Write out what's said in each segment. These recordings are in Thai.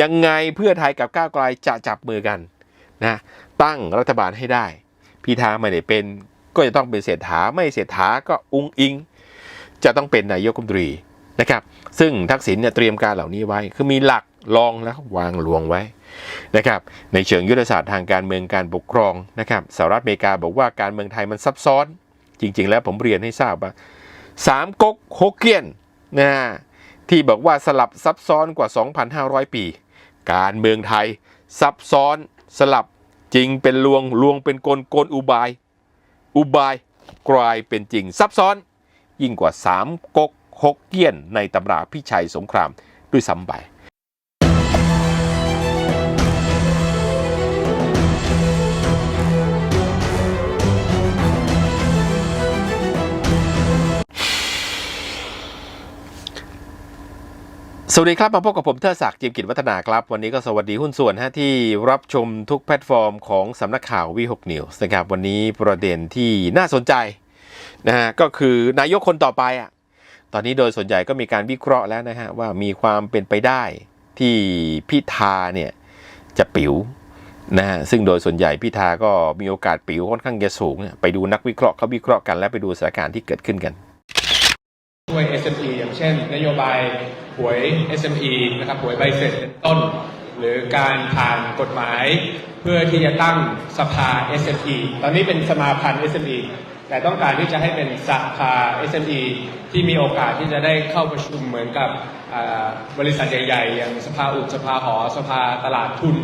ยังไงเพื่อไทยกับก้าวไกลจะจับมือกันนะตั้งรัฐบาลให้ได้ พิธาไม่ได้เป็นก็จะต้องเป็นเศรษฐาไม่เศรษฐาก็อุงอิง จะต้องเป็นนายกรัฐมนตรีนะครับ ซึ่งทักษิณเนี่ยเตรียมการเหล่านี้ไว้ คือมีหลักรองแล้ววางหลวงไว้นะครับ ในเชิงยุทธศาสตร์ทางการเมืองการปกครองนะครับสหรัฐอเมริกาบอกว่าการเมืองไทยมันซับซ้อน จริง ๆ แล้วผมเรียนให้ทราบว่าสามก๊กฮกเกี้ยนนะที่บอกว่าสลับซับซ้อนกว่า 2,500 ปี การเมืองไทย ซับซ้อนสลับจริงเป็นลวงลวงเป็นกลกลอุบาย อุบายกลายเป็นจริงซับซ้อน ยิ่งกว่าสามก๊กหกเกี้ยนในตำราพิชัยสงครามด้วยซ้ำไป สวัสดีครับ มาพบกับผมเทิดศักดิ์จิมกิจวัฒนาครับ วันนี้ก็สวัสดีหุ้นส่วนฮะที่รับชมทุกแพลตฟอร์มของสำนักข่าววีหกนิวส์นะครับ วันนี้ประเด็นที่น่าสนใจนะฮะก็คือนายกคนต่อไปอะตอนนี้โดยส่วนใหญ่ก็มีการวิเคราะห์แล้วนะฮะว่ามีความเป็นไปได้ที่พิธาเนี่ยจะปิ๋วนะฮะซึ่งโดยส่วนใหญ่พิธาก็มีโอกาสปิ๋วค่อนข้างจะสูงเนี่ยไปดูนักวิเคราะห์เขาวิเคราะห์กันและไปดูสถานการณ์ที่เกิดขึ้นกัน ช่วย SME อย่างเช่น นโยบายหวย SME นะครับหวยใบเสร็จเป็นต้น หรือการผ่านกฎหมาย เพื่อที่จะตั้งสภา SME ตอนนี้เป็นสมาพันธ์ SME แต่ต้องการที่จะให้เป็นสภา SME ที่มีโอกาสที่จะได้เข้าประชุมเหมือนกับบริษัทใหญ่ ๆ อย่างสภาอุดสภาหอ สภาตลาดทุน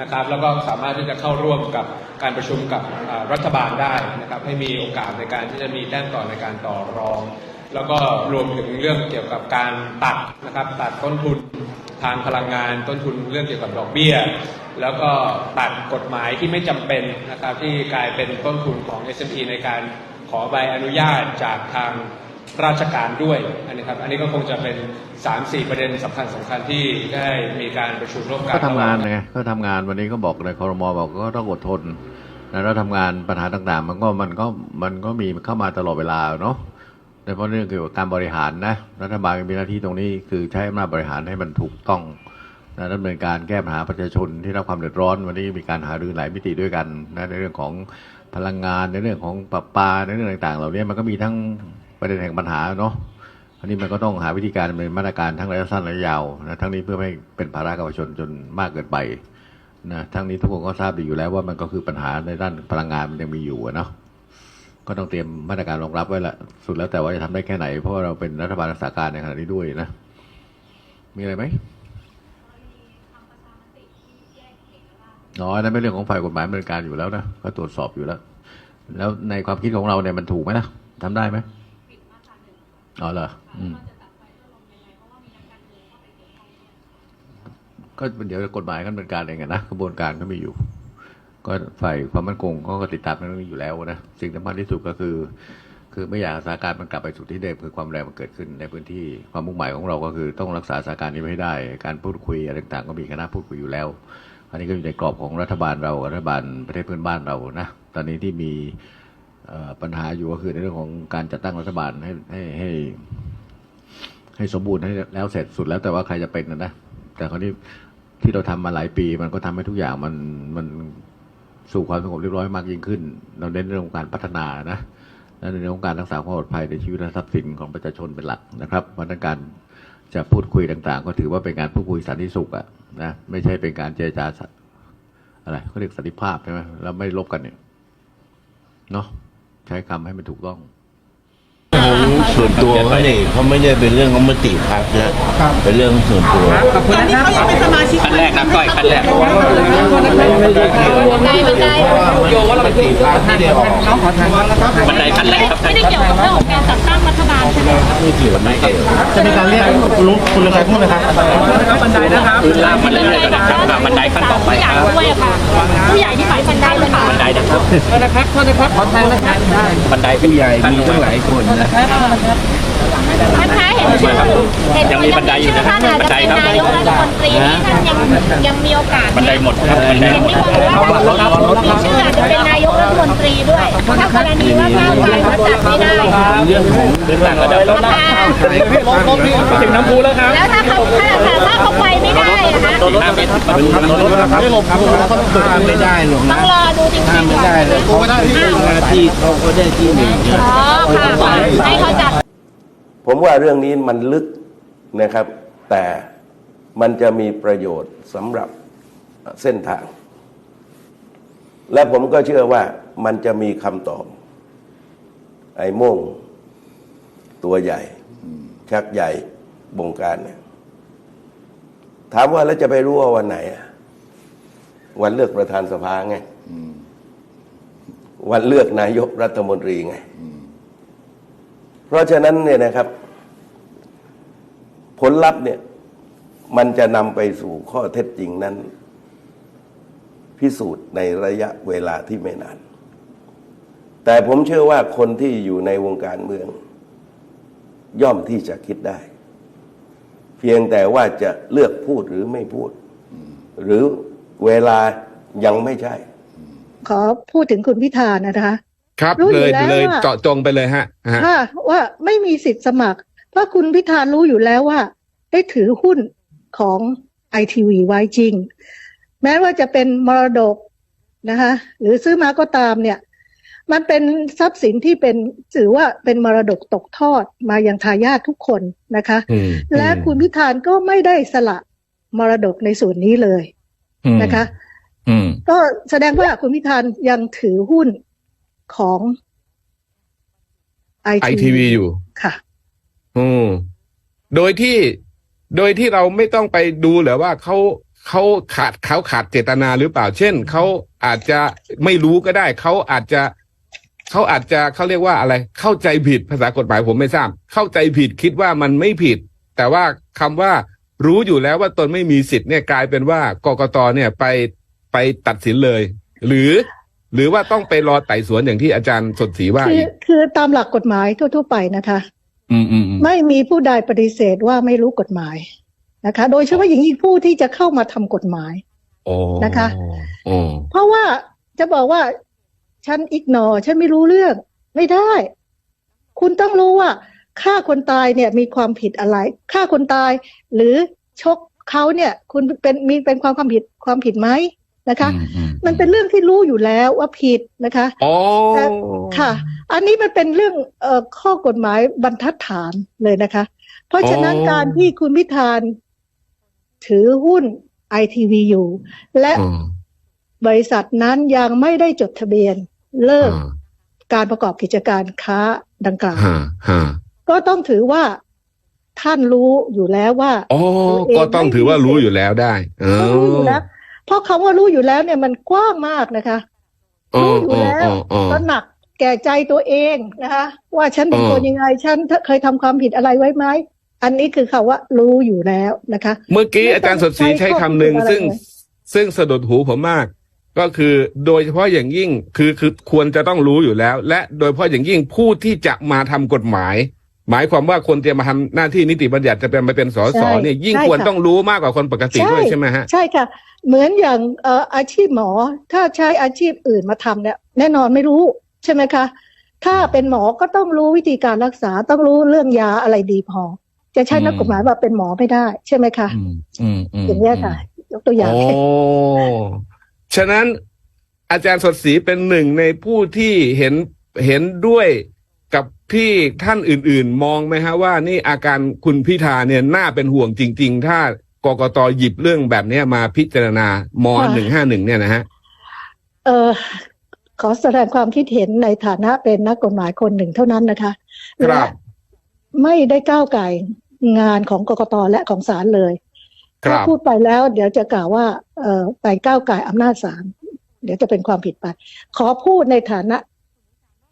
นะครับแล้วก็สามารถที่จะเข้าร่วมกับการประชุมกับรัฐบาลได้นะครับให้มีโอกาสในการที่จะมีแต้มต่อในการต่อรอง แล้วก็รวมถึงเรื่องเกี่ยวกับการตัดนะครับตัดต้นทุนทางพลังงานต้นทุนเรื่องเกี่ยวกับดอกเบี้ย แล้วก็ตัดกฎหมายที่ไม่จำเป็นนะครับที่กลายเป็นต้นทุนของ SME ในการขอใบอนุญาตจากทางราชการด้วยอันนี้ครับอันนี้ก็คงจะเป็น 3-4 ประเด็นสำคัญสำคัญที่ได้มีการประชุมร่วมกันก็ทำงานไงก็ทำงานวันนี้ก็บอกในคอรมอบอกก็ต้องอดทนนะแล้วทำงานปัญหาต่างๆ มันก็มันก็มันก็มีเข้ามาตลอดเวลาเนาะ โดยเฉพาะเรื่องเกี่ยวกับการบริหารนะรัฐบาลมีหน้าที่ตรงนี้คือใช้อำนาจบริหารให้มันถูกต้องนะดำเนินการแก้ปัญหาประชาชนที่รับความเดือดร้อน วันนี้มีการหารือหลายมิติด้วยกันนะในเรื่องของพลังงานในเรื่องของปรับปาในเรื่องต่าง ๆ เหล่านี้มันก็มีทั้งประเด็นแห่งปัญหาเนาะอันนี้มันก็ต้องหาวิธีการดำเนินมาตรการทั้งระยะสั้นระยะยาวนะทั้งนี้เพื่อไม่ให้เป็นภาระกับประชาชนจนมากเกินไปนะทั้งนี้ทุกคนก็ทราบดีอยู่แล้วว่ามันก็คือปัญหาในด้านพลังงานมันยังมีอยู่เนาะ ก็ต้องเตรียมมาตรการรองรับไว้ละสุดแล้วแต่ว่าจะทำได้แค่ไหน เพราะาเราเป็นรัฐบาลรักษาการในขณะนี้ด้วยนะ มีอะไรไหมน้อยนะไม่เรื่องของฝ่ายกฎหมายดำเนินการอยู่แล้วนะก็ตรวจสอบอยู่แล้ว แล้วในความคิดของเราเนี่ยมันถูกไหมนะทำได้ไหมอ๋อเหรออืมก็เดี๋ยวกฎหมายกันเป็นการเองนะกระบวนการก็มีอยู่ ก็ฝ่ายความมั่นคงเขาก็ติดตามเรื่องนี้อยู่แล้วนะสิ่งสำคัญที่สุดก็คือ คือไม่อยากสถานการณ์มันกลับไปสู่ที่เดิมคือความแรงมันเกิดขึ้นในพื้นที่ความมุ่งหมายของเราก็คือต้องรักษาสถานการณ์นี้ไว้ให้ได้ การพูดคุยอะไรต่างๆก็มีคณะพูดคุยอยู่แล้ว อันนี้ก็อยู่ในกรอบของรัฐบาลเรารัฐบาลประเทศเพื่อนบ้านเรานะตอนนี้ที่มีปัญหาอยู่ก็คือในเรื่องของการจัดตั้งรัฐบาลให้ให้ให้ให้สมบูรณ์ให้แล้วเสร็จสุดแล้วแต่ว่าใครจะเป็นนะนะแต่คราวนี้ที่เราทำมาหลายปี มันก็ทำให้ทุกอย่างมันมัน สู่ความสงบเรียบร้อยมากยิ่งขึ้น เราเน้นเรื่องของการพัฒนานะและในเรื่องของการรักษาความปลอดภัยในชีวิตและทรัพย์สินของประชาชนเป็นหลักนะครับเพราะนั้นการจะพูดคุยต่างๆ ก็ถือว่าเป็นการพูดคุยสันติสุขอะนะไม่ใช่เป็นการเจรจาอะไรเขาเรียกสันติภาพใช่ไหมแล้วไม่ลบกันเนี่ยเนาะใช้คำให้มันถูกต้อง ส่วนตัวเขาเนี่ยเขาไม่ได้เป็นเรื่องของมติพักนะเป็นเรื่องส่วนตัวตอนนี้เขายังเป็นสมาชิกขั้นแรกนะก้อยขั้นแรกบันไดบันไดโยว่าเรามติพักไม่ได้ออกน้องขอทางวันแล้วครับบันไดขั้นแรกครับไม่ได้เกี่ยวกับเรื่องของการจัดตั้งรัฐบาลใช่ไหมคะไม่เกี่ยวไม่เกี่ยวจะมีการเรียกคุณลุงคุณลุงใครพูดนะครับบันไดนะครับลากมาเรื่อยๆก่อนนะครับอ่าบันไดขั้นต่อไปผู้ใหคญ่รับ โทษนะครับโทษนะครับขอทางนะครับบันไดผู้ใหญ่มีตั้งหลายคนนะ ท่านคะเห็นชื่อเห็นยังมีบันไดอยู่นะครับท่านอาจบันจะไดเป็นครับนายกรัฐมนตรีที่ท่านยังยังมีโอกาสบันไดหมดครับบันไดเห็นหมดมีคนบอกว่ามีชื่ออาจจะเป็นนายกรัฐฐมนตรีด้วยถ้ากรณีว่าก้าวไกลมาจัดไม่ได้เรื่องของเรื่องต่างระดับสภาถึงน้ำพุแล้วครับแล้วถ้าเขาถ้าถ้าเขาไปไม่ได้อะคะโดนรถห้าเมตรไม่หลบครับไม่ได้หรอกต้นะองรอดูจริงห้ามๆไม่ก่อนได้เลยเขาหน้าที่เขาก็ได้ที่หนึ่งอ๋อค่ะค่ะให้เขาจัด ผมว่าเรื่องนี้มันลึกนะครับ แต่มันจะมีประโยชน์สำหรับเส้นทาง และผมก็เชื่อว่ามันจะมีคำตอบ ไอ้โม่งตัวใหญ่ ชักใหญ่บงการเนี่ยถามว่าแล้วจะไปรู้ว่าวันไหนวันเลือกประธานสภาไงวันเลือกนายกรัฐมนตรีไง เพราะฉะนั้นเนี่ยนะครับ ผลลัพธ์เนี่ยมันจะนำไปสู่ข้อเท็จจริงนั้น พิสูจน์ในระยะเวลาที่ไม่นาน แต่ผมเชื่อว่าคนที่อยู่ในวงการเมือง ย่อมที่จะคิดได้ เพียงแต่ว่าจะเลือกพูดหรือไม่พูด หรือเวลายังไม่ใช่ ขอพูดถึงคุณพิธานะคะ ครับรู้อยู่เลยแล้วเลยว่าเจาะจงไปเลยฮะฮะค่ะว่าไม่มีสิทธิ์สมัคร เพราะคุณพิธารู้อยู่แล้วว่า ได้ถือหุ้นของไอทีวีไว้จริง แม้ว่าจะเป็นมรดกนะคะหรือซื้อมาก็ตามเนี่ย มันเป็นทรัพย์สินที่เป็นถือว่าเป็นมรดกตกทอดมายังทายาททุกคนนะคะอืมและคุณพิธานก็ไม่ได้สละมรดกในส่วนนี้เลยอืมนะคะอืมก็แสดงว่าคุณพิธานยังถือหุ้น ของไอไอทีวีอยู่ค่ะ อืมโดยที่โดยที่เราไม่ต้องไปดูเหรอว่าเขาเขาขาดเขาขาดเจตนาหรือเปล่า เช่นเขาอาจจะไม่รู้ก็ได้เขาอาจจะเขาอาจจะเขาเรียกว่าอะไร เข้าใจผิดภาษากฎหมายผมไม่ทราบ เข้าใจผิดคิดว่ามันไม่ผิด แต่ว่าคำว่ารู้อยู่แล้วว่าตนไม่มีสิทธิ์เนี่ยกลายเป็นว่ากกตเนี่ยไปไปตัดสินเลย หรือ หรือว่าต้องไปรอไต่สวนอย่างที่อาจารย์สดศรีว่าคืออีกคือตามหลักกฎหมายทั่ว ๆ ไปนะคะ อืมอืมอืมไม่มีผู้ใดปฏิเสธว่าไม่รู้กฎหมายนะคะ โดยเฉพาะอย่างยิ่งผู้ที่จะเข้ามาทำกฎหมาย โอ้นะคะ โอ้เพราะว่าจะบอกว่าฉันอิกนอฉันไม่รู้เรื่อง ไม่ได้ คุณต้องรู้ว่าฆ่าคนตายเนี่ยมีความผิดอะไรฆ่าคนตาย หรือชกเขาเนี่ย คุณเป็นมีเป็นความความผิดความผิดไหมนะคะ อือืมั นเป็นเรื่องที่รู้อยู่แล้วว่าผิดนะคะอ๋อแต่ค่ะ อันนี้มันเป็นเรื่องเอ่อข้อกฎหมายบรรทัดฐานเลยนะคะ เพราะฉะนั้นการที่คุณพิธานถือหุ้นไอทีวีอยู่ และอืมบริษัทนั้นยังไม่ได้จดทะเบียนเลิกอ่าการประกอบกิจการค้าดังกล่าวฮะฮะก็ต้องถือว่าท่านรู้อยู่แล้วว่าอ๋อก็ต้องถือว่ารู้อยู่แล้วได้เออต้องรู้อยู่แล้วเพ ราะคำว่ารู้อยู่แล้วเนี่ยมันกว้างมากนะคะอ๋อรู้อยู่แล้วอ๋ออ๋อตระหนักแก่ใจตัวเองนะคะ ว่าฉันเป็นอ๋อคนยังไง ฉันเคยทำความผิดอะไรไว้ไหมอันนี้คือคำว่ารู้อยู่แล้วนะคะ เมื่อกี้อาจารย์สดศรีใช้คำหนึ่งไม่ต้องใช้ข้อมูลอะไรซึ่งเลยซึ่งสะดุดหูผมมาก ก็คือโดยเฉพาะอย่างยิ่งคือคือควรจะต้องรู้อยู่แล้ว และโดยเฉพาะอย่างยิ่งผู้ที่จะมาทำกฎหมาย หมายความว่าคนจะมาทำหน้าที่นิติบัญญัติจะเป็นมาเป็นสสเนี่ยยิ่งควรต้องรู้มากกว่าคนปกติด้วยใช่ไหมฮะใช่ค่ะ เหมือนอย่างเอ่ออาชีพหมอถ้าใช้อาชีพอื่นมาทำเนี่ย แน่นอนไม่รู้ใช่ไหมคะ ถ้าเป็นหมอก็ต้องรู้วิธีการรักษาต้องรู้เรื่องยาอะไรดีพอ จะใช้นักกฎหมายว่าเป็นหมอไม่ได้ ใช่ไหมคะอืมอืมอืมอย่างนี้ยค่ะ ยกตัวอย่างโอ้ฉะนั้นอาจารย์สดศรีเป็นหนึ่งในผู้ที่เห็นเห็นด้วยกับ ที่ท่านอื่นๆ มองไหมฮะว่านี่อาการคุณพิธาเนี่ยน่าเป็นห่วงจริง ๆ ถ้ากกตหยิบเรื่องแบบเนี้ยมาพิจารณามหนึ่งห้าหนึ่งเนี่ยนะฮะเออขอแสดงความคิดเห็นในฐานะเป็นนักกฎหมายคนหนึ่งเท่านั้นนะคะครับและไม่ได้ก้าวไก่งานของกกตและของศาลเลยครัถ้าบพูดไปแล้วเดี๋ยวจะกล่าวว่าเออไปก้าวไก่อำนาจศาลเดี๋ยวจะเป็นความผิดไป ขอพูดในฐานะ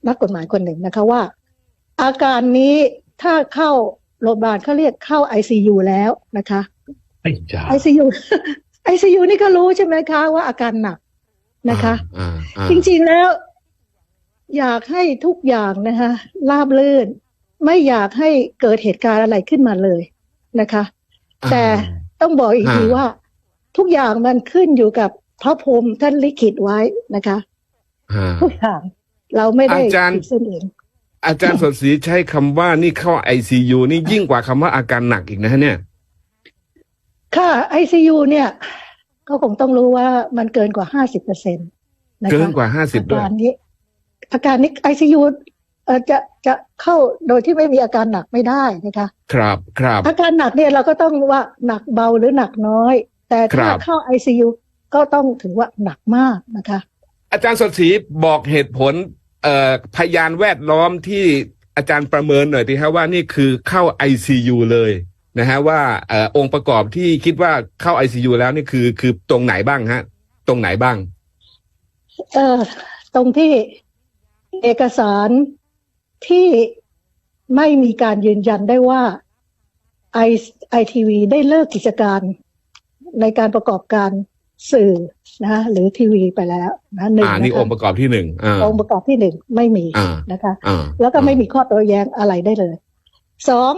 นักกฎหมายคนหนึ่งนะคะว่า อาการนี้ถ้าเข้าโรงพยาบาลเขาเรียกเข้าไอซแล้วนะคะไอ้จ้าไอซียูไอซียูนี่ก็รู้ใช่ไหมคะ ว่าอาการหนักนะคะอ่าอ่าจริงๆแล้ว อยากให้ทุกอย่างนะคะราบลื่น ไม่อยากให้เกิดเหตุการณ์อะไรขึ้นมาเลยนะคะ แต่ต้องบอกอีกทีอ่าว่า ทุกอย่างมันขึ้นอยู่กับพระพรหมท่านลิขิตไว้นะคะอ่าทุกอย่างเราไม่ได้อาจารย์ขีดเส้นเองอาจารย์สดศรีใช้คำว่านี่เข้าไอซียูนี่ยิ่งกว่าคำว่าอาการหนักอีกนะฮะเนี่ย ค่ะ ICU เนี่ยก็คงต้องรู้ว่ามันเกินกว่าห้าสิบเปอร์เซ็นต์นะคะเกินกว่าห้าสิบอาด้วยการนี้ อาการนี้ ICU เอ่อจะจะเข้าโดยที่ไม่มีอาการหนักไม่ได้นะคะ ครับครับอาการหนักเนี่ยเราก็ต้องว่าหนักเบาหรือหนักน้อย แต่ถ้าครับเข้า ICU ก็ต้องถือว่าหนักมากนะคะ อาจารย์สดศรีบอกเหตุผลเอ่อ พยานแวดล้อมที่อาจารย์ประเมินหน่อยดีครับว่านี่คือเข้า ICU เลยนะฮะว่าออองค์ประกอบที่คิดว่าเข้า ICU แล้วนี่คือคือตรงไหนบ้างฮะ ตรงไหนบ้าง เออตรงที่เอกสารที่ไม่มีการยืนยันได้ว่าไอไอทีวีได้เลิกกิจการในการประกอบการ สื่อนะหรือทีวีไปแล้วนะหนึ่งอ่านะนี่คะองค์ประกอบที่หนึ่งอ่าองค์ประกอบที่หนึ่งไม่มีอ่านะคะอ่าแล้วก็ไม่มีข้อโต้แย้งอะไรได้เลยสอง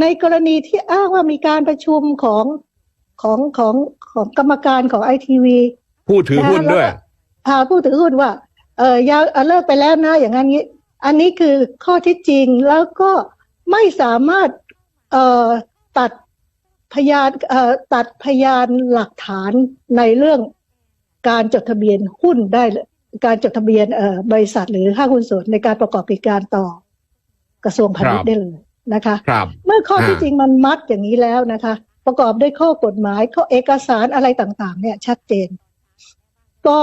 ในกรณีที่อ้างว่ามีการประชุมของของของของกรรมการของไอทีวีผู้ถือหุ้นด้วยพาผู้ถือหุ้นว่า เอออยาเอ่อเลิกไปแล้วนะอย่างนั้นนี้ อันนี้คือข้อที่จริงแล้วก็ไม่สามารถเอ่อตัด พยานเอ่อตัดพยานหลักฐานในเรื่องการจดทะเบียนหุ้นได้เลยการจดทะเบียนเอ่อบริษัทหรือห้างหุ้นส่วนในการประกอบกิจการต่อกระทรวงพาณิชครับย์ได้เลยนะคะครับเมื่อข้อที่อ่าจริงมันมัดอย่างนี้แล้วนะคะ ประกอบด้วยข้อกฎหมายข้อเอกสารอะไรต่างๆ เนี่ยชัดเจน ก็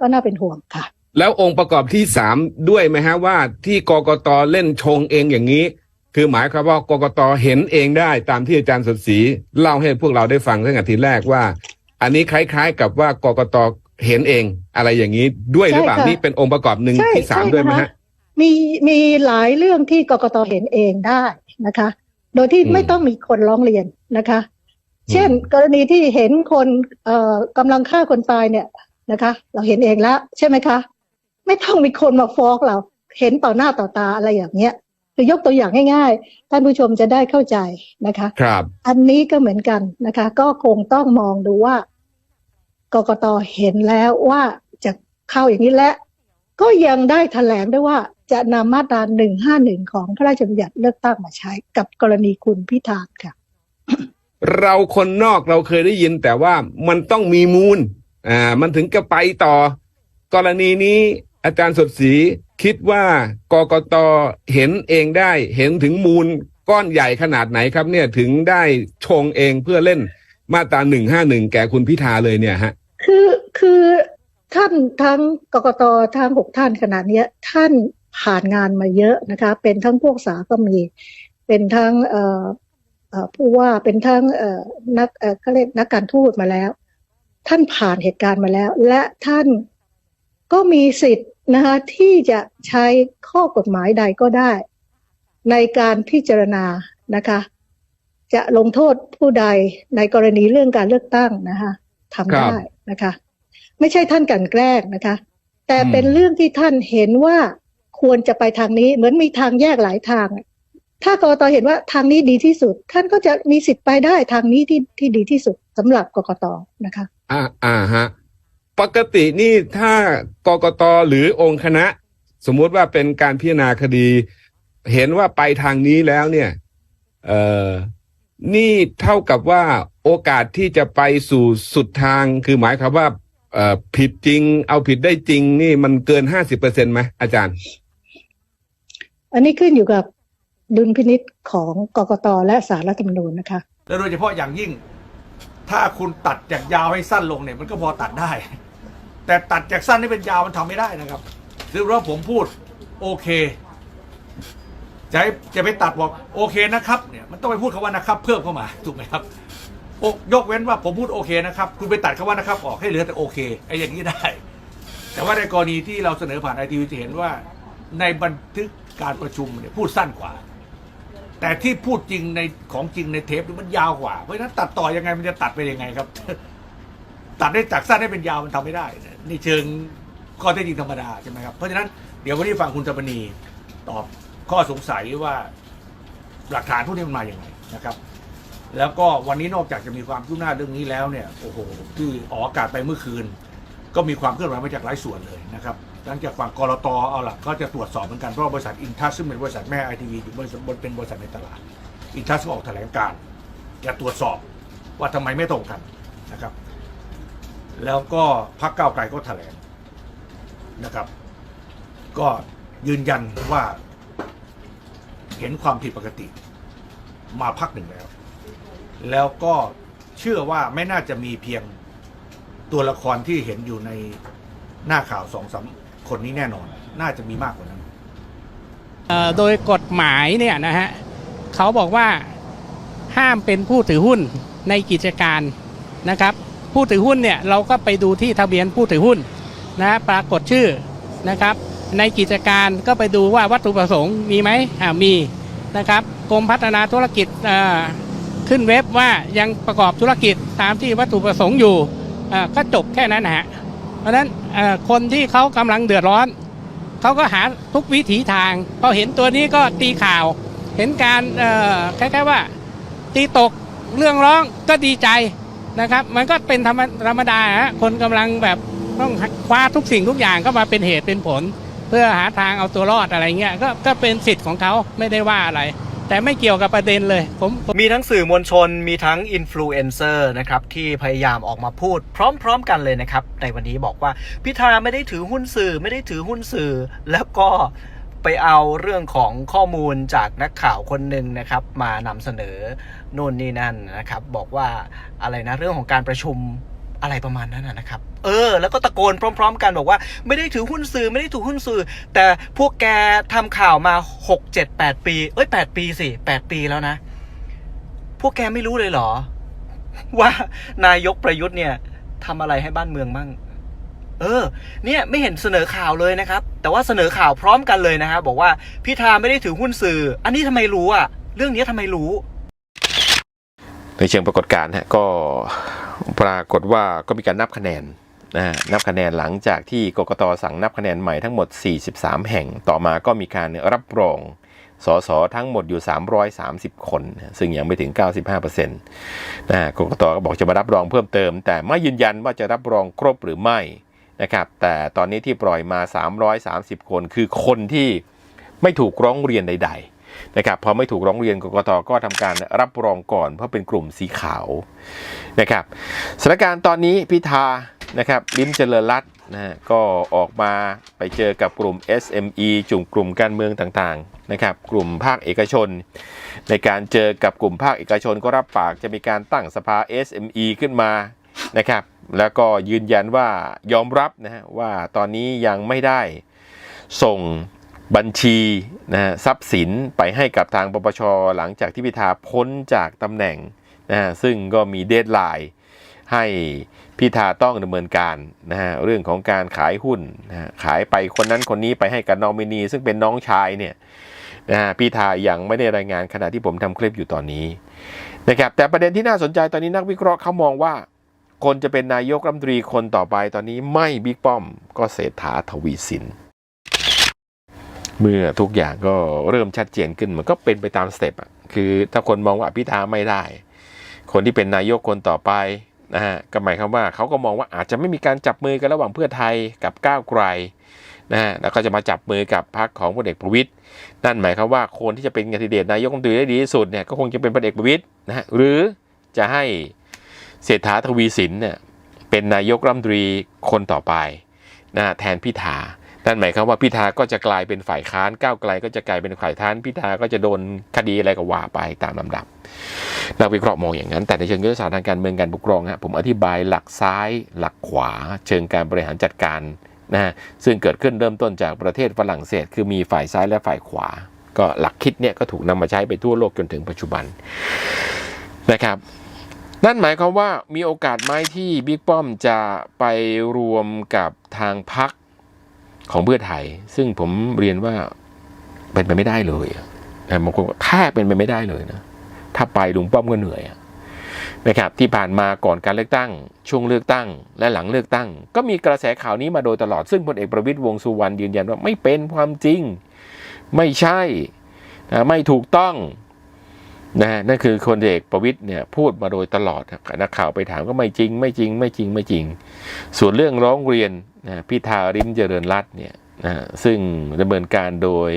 ก็น่าเป็นห่วงค่ะ แล้วองค์ประกอบที่สามด้วยไหมฮะว่าที่กกตเล่นชงเองอย่างนี้ คือหมายความว่ากกตเห็นเองได้ตามที่อาจารย์สดศรีเล่าให้พวกเราได้ฟังตั้งแต่ทีแรกว่า อันนี้คล้าย ๆ กับว่ากกตเห็นเองอะไรอย่างนี้ด้วยหรือเปล่าใช่ค่ะนี่เป็นองค์ประกอบหนึ่งใช่ที่สามใช่ด้วยไหมนะคะฮะมีมีหลายเรื่องที่กกตเห็นเองได้นะคะ โดยที่อืมไม่ต้องมีคนร้องเรียนนะคะ เช่น กรณีที่เห็นคนเอ่อกำลังฆ่าคนตายเนี่ยนะคะ เราเห็นเองแล้วใช่ไหมคะ ไม่ต้องมีคนมาฟ้องเรา เห็นต่อหน้าต่อตาอะไรอย่างเงี้ย คือยกตัวอย่างง่ายๆ ท่านผู้ชมจะได้เข้าใจนะคะครับอันนี้ก็เหมือนกันนะคะ ก็คงต้องมองดูว่ากกตเห็นแล้วว่าจะเข้าอย่างนี้และ ก็ยังได้แถลงด้วยว่าจะนำมาตราหนึ่งห้าหนึ่งของพระราชบัญญัติเลือกตั้งมาใช้กับกรณีคุณพิธาค่ะ เราคนนอกเราเคยได้ยินแต่ว่ามันต้องมีมูล อ่า มันถึงจะไปต่อ กรณีนี้อาจารย์สดศรี คิดว่ากกตเห็นเองได้ เห็นถึงมูลก้อนใหญ่ขนาดไหนครับเนี่ยถึงได้ชงเองเพื่อเล่นมาตราหนึ่งห้าหนึ่งแก่คุณพิธาเลยเนี่ยฮะ คือคือท่านทั้งกกตทั้งหกท่านขนาดเนี้ยท่านผ่านงานมาเยอะนะคะ เป็นทั้งพวกษาก็มี เป็นทั้งเอ่อผู้ว่าเป็นทั้งเอ่อนักเอ่อเขาเรียกนักการทูตมาแล้ว ท่านผ่านเหตุการณ์มาแล้ว และท่าน ก็มีสิทธิ์นะคะที่จะใช้ข้อกฎหมายใดก็ได้ ในการพิจารณานะคะ จะลงโทษผู้ใดในกรณีเรื่องการเลือกตั้งนะคะทำได้นะคะ ไม่ใช่ท่านกันแกล้งนะคะ แต่เป็นเรื่องที่ท่านเห็นว่าควรจะไปทางนี้เหมือนมีทางแยกหลายทาง ถ้ากรกตเห็นว่าทางนี้ดีที่สุด ท่านก็จะมีสิทธิ์ไปได้ทางนี้ที่ที่ดีที่สุดสำหรับกรกตนะคะ อ่าอ่าฮะ ปกตินี่ถ้ากกตหรือองค์คณะ สมมุติว่าเป็นการพิจารณาคดี เห็นว่าไปทางนี้แล้วเนี่ยเอ่อนี่เท่ากับว่าโอกาสที่จะไปสู่สุดทาง คือหมายความว่าเอ่อผิดจริง เอาผิดได้จริง นี่มันเกินห้าสิบเปอร์เซ็นต์ไหมอาจารย์ อันนี้ขึ้นอยู่กับดุลพินิษของกกตและสารรัฐธรรมนูญนะคะ และโดยเฉพาะอย่างยิ่ง ถ้าคุณตัดจากยาวให้สั้นลงเนี่ยมันก็พอตัดได้ แต่ตัดจากสั้นให้เป็นยาวมันทำไม่ได้นะครับซึ่งว่าผมพูดโอเคจะให้จะไปตัดบอกโอเคนะครับเนี่ยมันต้องไปพูดคำว่านะครับ เพิ่มเข้ามาถูกไหมครับยกเว้นว่าผมพูดโอเคนะครับ คุณไปตัดคำว่านะครับออกให้เหลือแต่โอเคไอ้อย่างนี้ได้ แต่ว่าในกรณีที่เราเสนอผ่านไอทีวีจะเห็นว่าในบันทึกการประชุมเนี่ยพูดสั้นกว่า แต่ที่พูดจริงในของจริงในเทปมันยาวกว่า เพราะฉะนั้นตัดต่อยังไงมันจะตัดไปยังไงครับ ตัดได้จากสั้นให้เป็นยาวมันทำไม่ได้นี่เชิงข้อเท็จจริงธรรมดาใช่ไหมครับเพราะฉะนั้นเดี๋ยววันนี้ฟังคุณตมณีตอบข้อสงสัยว่าหลักฐานพวกนี้มันมาอย่างไงนะครับ แล้วก็วันนี้นอกจากจะมีความคืบหน้าเรื่องนี้แล้วเนี่ยโอ้โหที่ออกอากาศไปเมื่อคืน ก็มีความเคลื่อนไหวมาจากหลายส่วนเลยนะครับ หลังจากฝั่งกรตเอาล่ะก็จะตรวจสอบเหมือนกันเพราะบริษัทอินทัสซึ่งเป็นบริษัทแม่ไอทีวีอยู่บริษัทเป็นบริษัทในตลาดอินทัสก็ออกแถลงการ์จะตรวจสอบว่าทำไมไม่ตรงกันนะครับ แล้วก็พรรคก้าไกลก็แถลงนะครับ ก็ยืนยันว่าเห็นความผิดปกติมาพักหนึ่งแล้ว แล้วก็เชื่อว่าไม่น่าจะมีเพียงตัวละครที่เห็นอยู่ในหน้าข่าวสองสาม คนนี้แน่นอน น่าจะมีมากกว่านั้นโดยกฎหมายเนี่ยนะฮะเขาบอกว่าห้ามเป็นผู้ถือหุ้นในกิจการนะครับ ผู้ถือหุ้นเนี่ยเราก็ไปดูที่ทะเบียนผู้ถือหุ้นนะปรากฏชื่อนะครับ ในกิจการก็ไปดูว่าวัตถุประสงค์มีไหมอ่ามีนะครับกรมพัฒนาธุรกิจขึ้นเว็บว่ายังประกอบธุรกิจตามที่วัตถุประสงค์อยู่ก็จบแค่นั้นนะฮะ เพราะฉะนั้นคนที่เขากำลังเดือดร้อน เขาก็หาทุกวิถีทางพอเห็นตัวนี้ก็ตีข่าว เห็นการคล้ายๆว่า ตีตกเรื่องร้องก็ดีใจนะครับ มันก็เป็นธรรมธรรมดาฮะคนกำลังแบบต้องคว้าทุกสิ่งทุกอย่างก็มาเป็นเหตุเป็นผล เพื่อหาทางเอาตัวรอดอะไรเงี้ยก็ก็เป็นสิทธิ์ของเขาไม่ได้ว่าอะไร แต่ไม่เกี่ยวกับประเด็นเลยผมมีทั้งสื่อมวลชนมีทั้งอินฟลูเอนเซอร์นะครับ ที่พยายามออกมาพูดพร้อม ๆ กันเลยนะครับ ในวันนี้บอกว่าพิธาไม่ได้ถือหุ้นสื่อไม่ได้ถือหุ้นสื่อ แล้วก็ไปเอาเรื่องของข้อมูลจากนักข่าวคนหนึ่งนะครับ มานำเสนอโน่นนี่นั่นนะครับ บอกว่าอะไรนะเรื่องของการประชุม อะไรประมาณนั้นนะครับ เออ แล้วก็ตะโกนพร้อม ๆ กันบอกว่า ไม่ได้ถือหุ้นสื่อไม่ได้ถือหุ้นสื่อ แต่พวกแกทำข่าวมา 6 7 8 ปี เอ้ย 8 ปีสิ8ปีแล้วนะ พวกแกไม่รู้เลยเหรอ ว่านายกประยุทธ์เนี่ยทำอะไรให้บ้านเมืองมั่งเออ เนี่ยไม่เห็นเสนอข่าวเลยนะครับ แต่ว่าเสนอข่าวพร้อมกันเลยนะครับบอกว่าพิธาไม่ได้ถือหุ้นสื่อ อันนี้ทำไมรู้อะ เรื่องนี้ทำไมรู้ ในเชิงปรากฏการณ์ฮะก็ปรากฏว่าก็มีการนับคะแนนนะนับคะแนนหลังจากที่กกตสั่งนับคะแนนใหม่ทั้งหมด 43 แห่งต่อมาก็มีการรับรองสสทั้งหมดอยู่ 330 คน ซึ่งยังไม่ถึง 95%นะกกตก็บอกจะมารับรองเพิ่มเติม แต่ไม่ยืนยันว่าจะรับรองครบหรือไม่นะครับแต่ตอนนี้ที่ปล่อยมา 330 คน คือคนที่ไม่ถูกร้องเรียนใด ๆ นะครับพอไม่ถูกร้องเรียนกกตก็ทำการรับรองก่อน เพราะเป็นกลุ่มสีขาวนะครับสถานการณ์ตอนนี้พิธานะครับลิมเจริญรัตน์นะฮะก็ออกมาไปเจอกับกลุ่ม SME จุ่มกลุ่มการเมืองต่างๆนะครับกลุ่มภาคเอกชน ในการเจอกับกลุ่มภาคเอกชนก็รับปากจะมีการตั้งสภา SME ขึ้นมานะครับแล้วก็ยืนยันว่ายอมรับนะฮะว่าตอนนี้ยังไม่ได้ส่ง บัญชีนะฮะทรัพย์สินไปให้กับทางปปชหลังจากที่พิธาพ้นจากตำแหน่งนะฮะซึ่งก็มีเดทไลน์ให้พิธาต้องดำเนินการนะฮะเรื่องของการขายหุ้นนะฮะขายไปคนนั้นคนนี้ไปให้กับนอมินี ซึ่งเป็นน้องชายเนี่ยนะฮะพิธายังไม่ได้รายงานขณะที่ผมทำคลิปอยู่ตอนนี้นะครับแต่ประเด็นที่น่าสนใจตอนนี้นักวิเคราะห์เขามองว่า คนจะเป็นนายกรัฐมนตรีคนต่อไปตอนนี้ไม่บิ๊กป้อม ก็เศรษฐาทวีสิน เมื่อทุกอย่างก็เริ่มชัดเจนขึ้นมันก็เป็นไปตามสเต็ปอะคือถ้าคนมองว่าพิธาไม่ได้ คนที่เป็นนายกคนต่อไปนะฮะก็หมายความว่าเขาก็มองว่าอาจจะไม่มีการจับมือกันระหว่างเพื่อไทยกับก้าวไกลนะฮะแล้วก็จะมาจับมือกับพรรคของพลเอกประวิตยนั่นหมายความว่าคนที่จะเป็นคนดิเดตนายกรัฐมนตรีได้ดีที่สุดเนี่ยก็คงจะเป็นพลเอกประวิตยนะฮะหรือจะให้เศรษฐาทวีสินเนี่ยเป็นนายกรัฐมนตรีคนต่อไปนะฮะแทนพิธา นั่นหมายความว่าพิธาก็จะกลายเป็นฝ่ายค้านก้าวไกล ก็จะกลายเป็นฝ่ายค้านพิธาก็จะโดนคดีอะไรก็ว่าไปตามลำดับนักวิเคราะห์มองอย่างนั้น แต่ในเชิงยุทธศาสตร์ทางการเมืองการปกครองฮะผมอธิบายหลักซ้าย หลักขวา เชิงการบริหารจัดการนะฮะซึ่งเกิดขึ้นเริ่มต้นจากประเทศฝรั่งเศส คือมีฝ่ายซ้ายและฝ่ายขวา ก็หลักคิดเนี่ยก็ถูกนำมาใช้ไปทั่วโลกจนถึงปัจจุบันนะครับนั่นหมายความว่ามีโอกาสไหมที่บิ๊กป้อมจะไปรวมกับทางพรรค ของเพื่อไทย ซึ่งผมเรียนว่าเป็นไปไม่ได้เลยนะบางคนแทบเป็นไปไม่ได้เลยนะ ถ้าไปลุงป้อมก็เหนื่อยนะครับ ที่ผ่านมาก่อนการเลือกตั้ง ช่วงเลือกตั้ง และหลังเลือกตั้ง ก็มีกระแสข่าวนี้มาโดยตลอด ซึ่งพลเอกประวิตยวงสุวรรณยืนยันว่าไม่เป็นความจริง ไม่ใช่นะไม่ถูกต้องนะฮะนั่นคือคนเอกประวิตยเนี่ยพูดมาโดยตลอดนักข่าวไปถามก็ไม่จริง ไม่จริง ไม่จริงไม่จริง ส่วนเรื่องร้องเรียน นะพิธาริมเจริญรัตน์เนี่ยนะซึ่งดำเนินการโดย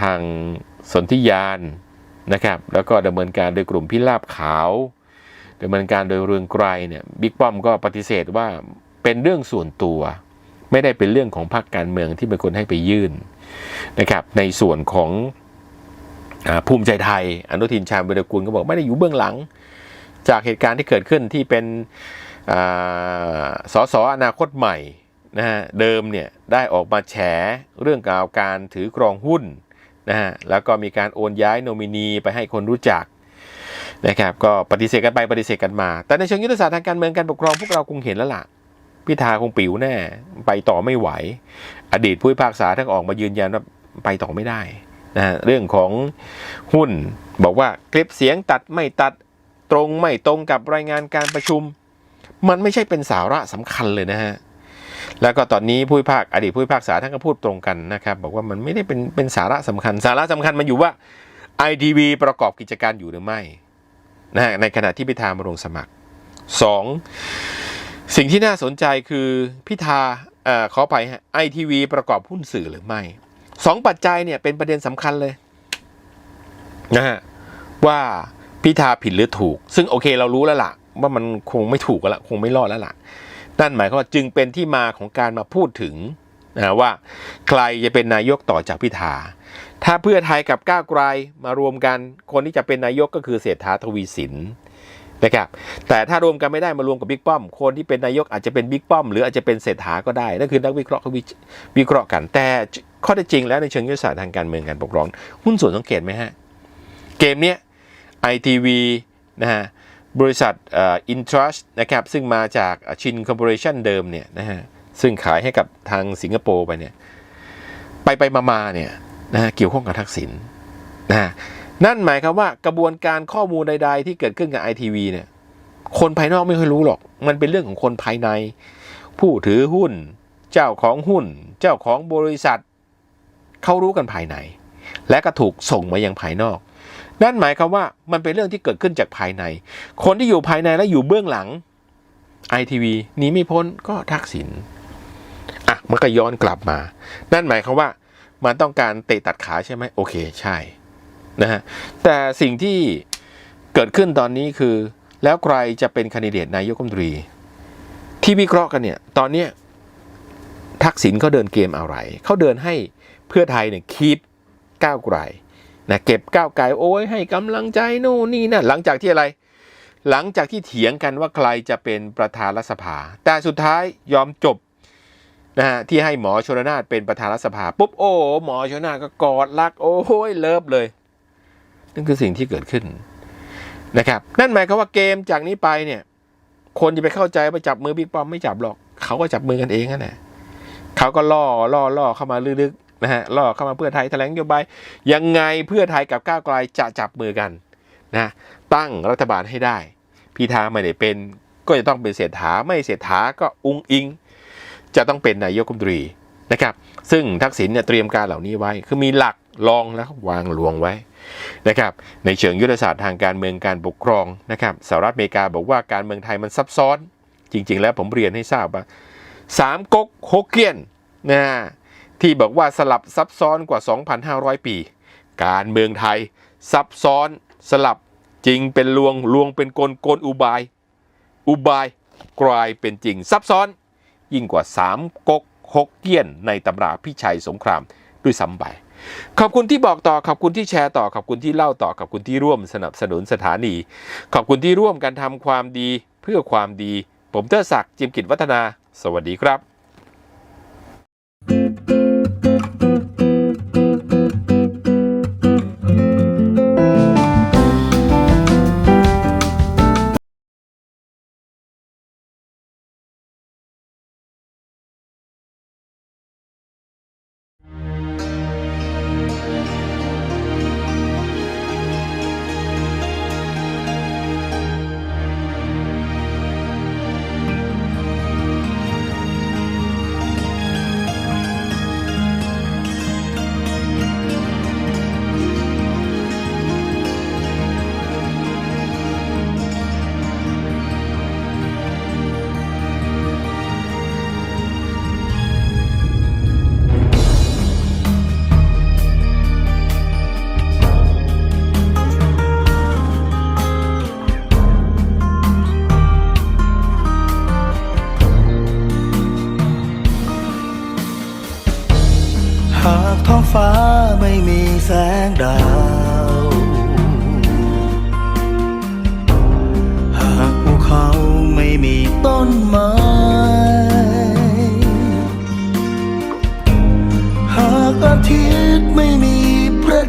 ทางสนธิยานนะครับ แล้วก็ดำเนินการโดยกลุ่มพิราบขาวดำเนินการโดยเรืองไกรเนี่ยบิ๊กป้อมก็ปฏิเสธว่าเป็นเรื่องส่วนตัว ไม่ได้เป็นเรื่องของพรรคการเมืองที่เป็นคนให้ไปยื่นนะครับในส่วนของอภูมิใจไทย อนุทินชาญวิรกุลก็บอกไม่ได้อยู่เบื้องหลัง จากเหตุการณ์ที่เกิดขึ้นที่เป็น สสอนาคตใหม่นะฮะเดิมเนี่ยได้ออกมาแฉเรื่องราวการถือครองหุ้นนะฮะแล้วก็มีการโอนย้ายโนมินีไปให้คนรู้จักนะครับก็ปฏิเสธกันไปปฏิเสธกันมา แต่ในเชิงยุทธศาสตร์ทางการเมืองการปกครองพวกเราคงเห็นแล้วล่ะพิธาคงปิ๋วแน่ไปต่อไม่ไหว อดีตผู้พิพากษาท่านออกมายืนยันว่าไปต่อไม่ได้นะฮะเรื่องของหุ้นบอกว่าคลิปเสียงตัดไม่ตัดตรงไม่ตรงกับรายงานการประชุม มันไม่ใช่เป็นสาระสำคัญเลยนะฮะแล้วก็ตอนนี้ผู้พิพากอดีตผู้พิพากษาท่านก็พูดตรงกันนะครับ บอกว่ามันไม่ได้เป็นเป็นสาระสำคัญ สาระสำคัญมันอยู่ว่า ITV ประกอบกิจการอยู่หรือไม่นะฮะในขณะที่พิธามาลงสมัคร 2. สิ่งที่น่าสนใจคือพิธาเอ่อขอไปฮะ ITV ประกอบหุ้นสื่อหรือไม่สองปัจจัยเนี่ยเป็นประเด็นสำคัญเลยนะฮะว่าพิธาผิดหรือถูก ซึ่งโอเคเรารู้แล้วล่ะ ว่ามันคงไม่ถูกแล้วล่ะคงไม่รอดแล้วล่ะนั่นหมายความว่าจึงเป็นที่มาของการมาพูดถึงนะว่าใครจะเป็นนายกต่อจากพิธา ถ้าเพื่อไทยกับก้าวไกลมารวมกัน คนที่จะเป็นนายกก็คือเศรษฐาทวีสินนะครับ แต่ถ้ารวมกันไม่ได้มารวมกับบิ๊กป้อม คนที่เป็นนายกอาจจะเป็นบิ๊กป้อม หรืออาจจะเป็นเศรษฐาก็ได้ นั่นคือนักวิเคราะห์เขาวิเคราะห์กัน แต่ข้อเท็จจริงแล้วในเชิงยุทธศาสตร์ทางการเมืองการปกครอง หุ้นส่วนสังเกตไหมฮะ เกมเนี้ย ITV นะฮะ บริษัทอินทรัสนะครับซึ่งมาจากชินคอร์ปอเรชันเดิมเนี่ยนะฮะซึ่งขายให้กับทางสิงคโปร์ไปเนี่ยไปไปมามาเนี่ยนะฮะเกี่ยวข้องกับทักษิณนะฮะนั่นหมายความว่ากระบวนการข้อมูลใด ๆ ที่เกิดขึ้นกับ ITV เนี่ยคนภายนอกไม่ค่อยรู้หรอก มันเป็นเรื่องของคนภายใน ผู้ถือหุ้น เจ้าของหุ้น เจ้าของบริษัทเขารู้กันภายใน และก็ถูกส่งมายังภายนอก นั่นหมายความว่ามันเป็นเรื่องที่เกิดขึ้นจากภายใน คนที่อยู่ภายในและอยู่เบื้องหลัง ITV หนีไม่พ้นก็ทักษิณอะมันก็ย้อนกลับมา นั่นหมายความว่ามันต้องการเตะตัดขาใช่ไหมโอเคใช่นะฮะแต่สิ่งที่เกิดขึ้นตอนนี้คือ แล้วใครจะเป็นคนดิเดตนายกรัฐมนตรี ที่วิเคราะห์กันเนี่ย ตอนเนี้ยทักษิณเขาเดินเกมอะไร เขาเดินให้เพื่อไทยเนี่ยคีปก้าวไกล นะเก็บก้าวไกลโอ้ยให้กำลังใจโน่นนี่นั่นหลังจากที่อะไร หลังจากที่เถียงกันว่าใครจะเป็นประธานรัฐสภา แต่สุดท้ายยอมจบนะฮะที่ให้หมอชลนานเป็นประธานรัฐสภาปุ๊บโอ้หมอชลนานก็กอดรัก โอ้ยเลิฟเลยนั่นคือสิ่งที่เกิดขึ้นนะครับ นั่นหมายความว่าเกมจากนี้ไปเนี่ย คนจะไปเข้าใจว่าจับมือบิ๊กป้อมไม่จับหรอก เขาก็จับมือกันเองนั่นแหละเขาก็ล่อล่อล่อเข้ามาลึก นะฮะล่อเข้ามาเพื่อไทยแถลงนโยบายยังไงเพื่อไทยกับก้าวไกลจะจับมือกันนะตั้งรัฐบาลให้ได้ พิธาไม่ได้เป็นก็จะต้องเป็นเศรษฐาไม่เศรษฐาก็อุงอิง จะต้องเป็นนายกรัฐมนตรีนะครับซึ่งทักษิณเนี่ยเตรียมการเหล่านี้ไว้ คือมีหลักรองแล้ววางหลวงไว้นะครับในเชิงยุทธศาสตร์ทางการเมืองการปกครองนะครับสหรัฐอเมริกาบอกว่าการเมืองไทยมันซับซ้อน จริง ๆ แล้วผมเรียนให้ทราบว่าสามก๊กฮกเกี้ยนนะ ที่บอกว่าสลับซับซ้อนกว่า 2,500 ปี การเมืองไทย ซับซ้อนสลับจริงเป็นลวงลวงเป็นกลกลอุบาย อุบายกลายเป็นจริง ซับซ้อนยิ่งกว่าสามก๊กฮกเกี้ยนในตำราพิชัยสงครามด้วยซ้ำไปขอบคุณที่บอกต่อขอบคุณที่แชร์ต่อขอบคุณที่เล่าต่อขอบคุณที่ร่วมสนับสนุนสถานี ขอบคุณที่ร่วมกันทำความดีเพื่อความดี ผมเตอร์ศักดิ์จิมกิจวัฒนา สวัสดีครับฟ้า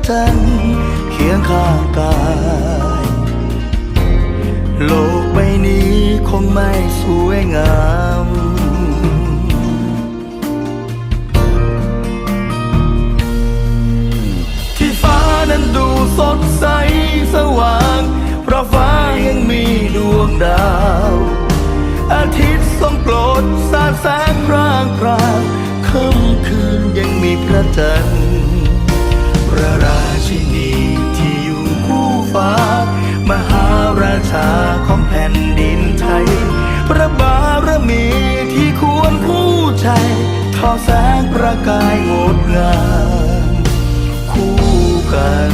พระจันเคียงข้างกาย โลกใบนี้คงไม่สวยงามที่ฟ้านั้นดูสดใสสว่าง เพราะฟ้ายังมีดวงดาว อาทิตย์ทรงโปรดสาดแสงพร่างพรางค่ำคืนยังมีพระจันทร์ ระราชินีที่อยู่คู่ฟ้า มหาราชาของแผ่นดินไทย พระบารมีที่ควรผู้ใจทอแสงประกายงดงามคู่กัน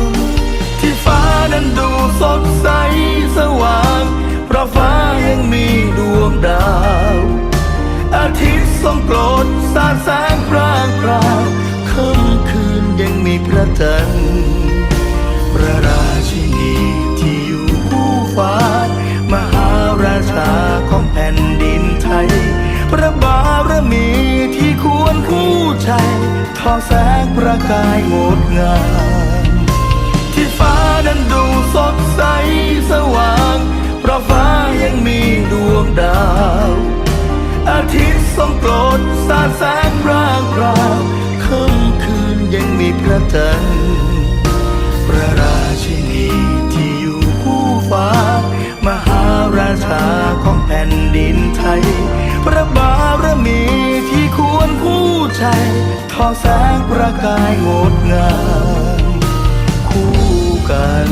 นั้นดูสดใสสว่าง เพราะฟ้ายังมีดวงดาว อาทิตย์ทรงโปรดสาดแสงพร่างพรางค่ำคืนยังมีพระจันทร์พระราชินีที่อยู่คู่ฟ้า มหาราชาของแผ่นดินไทย พระบารมีที่ควรคู่ใจทอแสงประกายงดงาม ทิตย์ทรงโปรดสาดแสงร่างพรางค่ำคืนยังมีพระจันทร์พระราชินีที่อยู่คู่ฟ้า มหาราชาของแผ่นดินไทย พระบารมีที่ควรคู่ใจทอแสงประกายงดงามคู่กัน